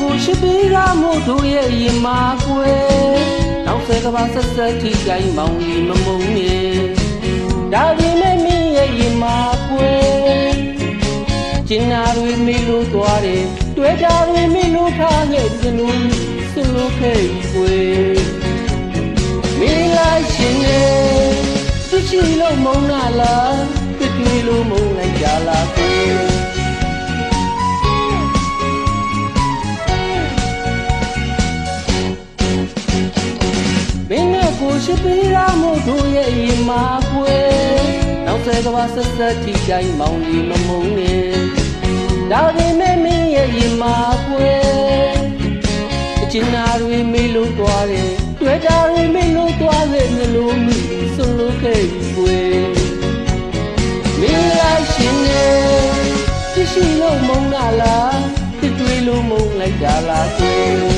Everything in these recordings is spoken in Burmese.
ကိုရှိပေးရမို့တို့ရဲ့ရင်မာကွယ်နောက်ဆယ်ကဘာဆက်ဆက်ထိကိုင်းမောင်လီမမုံနေဒါဒီမဲ့မင်းရဲ့ရင်မာကွယ်ကျင်နာတွေမေးလို့သွားတယ်တွေ့တာတွေမေးလို့ထားခဲ့ဒီလိုစလို့ခဲ့ကွယ်မင်းလိုက်ရှင်နေသူရှိလို့မုံနာလားတွေ့တွေ့လို့မုံလိုက်ကြလားကွယ် ရှိပေးရမို့တို့ရဲ့ရင်မာကွယ်နောက်ဆယ်ကဘာဆက်ဆက်ထိတိုင်းမောင်လီမမုံနေဒါပေမဲ့မင်းရဲ့ရင်မာကွယ်အချင်နာတွေမေးလို့သွားတယ်တွေ့တာတွေမေးလို့သွားတယ်မျိုးလုံးမိဆိုလို့ခဲ့ပြီကွယ်မင်းလိုက်ရှင်နေသိရှိလို့မုံနာလားတွေ့တွေ့လို့မုံလိုက်တာလားကွယ်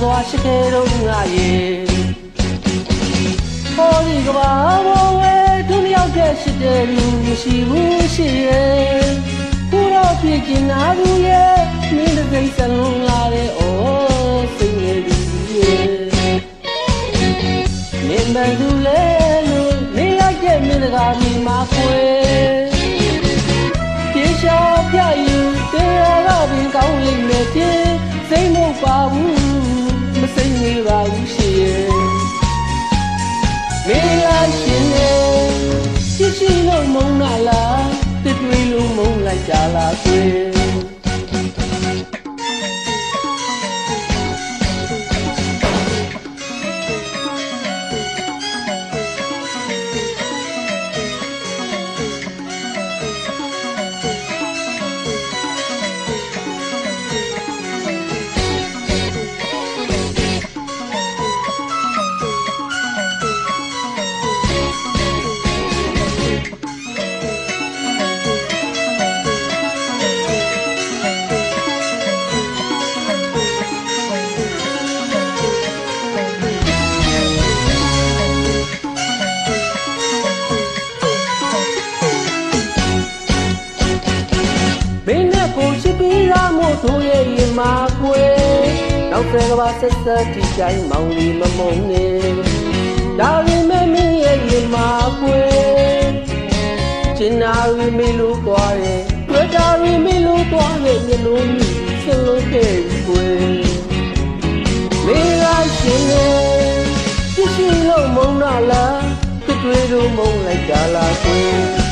စွာရှိခဲ့တော့ငါရဲ့ဟောဒီကဘာဘောဝဲဒုလျောက်တဲ့ရှိတဲ့လူမရှိဘူးရှိရဲ့ကိုတော့ဖြစ်ကျင်နာဘူးရဲ့မင်းတစ်စိတ်စလုံးလာတဲ့ဩစိတ်ငယ်ဒီရဲ့မင်းဘယ်သူလဲလို့မင်းလိုက်တဲ့မင်းတကားဒီမှာခွေပြေရှားပြယူတရားကပင်ကောင်းလိမ့်မယ်ချင်းစိတ်မပါဘူး လို ပြီးရမို့တို့ရဲ့ရင်မာကွယ်နောက်ဆယ်ကဘာဆက်ဆက်ထိတိုင်းမောင်လီမမုံနေဒါရင်မဲ့မင်းရဲ့ရင်မာကွယ်ကျင်နာရီမေလို့သွားတယ်တွေ့တာရီမေလို့သွားတယ်မျိုးလုံးကြီးဆလို့ခဲ့ကွယ်မင်းကရှင်နေရှိရှိလို့မုံနာလားတွေ့တွေ့လို့မုံလိုက်ကြလားကွယ်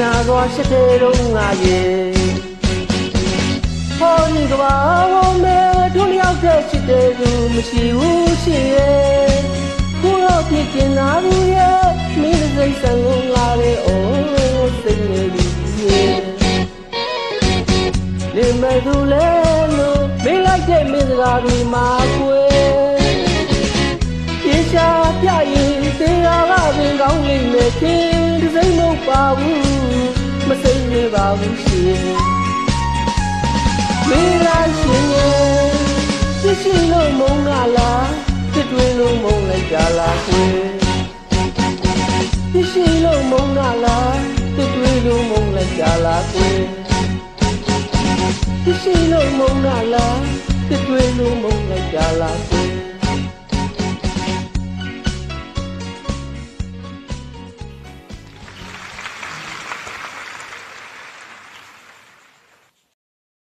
နာစွာရှိတဲ့တော့ငါရဲ့ဟောဒီကဘာဝမဲဒုလျောက်တဲ့ရှိတဲ့သူမရှိဘူးရှိရဲ့ကိုတော့ဖြစ်ကျင်နာဘူးရဲ့မင်းတစ်စိတ်ဆန်လုံးလာတဲ့အိုးစိတ်နေပြီရဲ့နေမဲ့သူလဲလို့မင်းလိုက်တဲ့မင်းစကားဒီမှာကွယ်ပြေရှားပြရင်တရားကပင်ကောင်းလိမ့်မယ်ချင်းတစ်စိမ့်မဟုတ်ပါဘူးမစိ မ့်နေပါဘူးရှင်မင်းလားရှင်ရဲ့သိရှိလို့မုန်းနာလားတစ်တွေလို့မုန်းလိုက်ကြလားကွယ်သိရှိလို့မုန်းနာလားတစ်တွေလို့မုန်းလိုက်ကြလားကွယ်သိရှိလို့မုန်းနာလားတစ်တွေလို့မုန်းလိုက်ကြလားကွယ်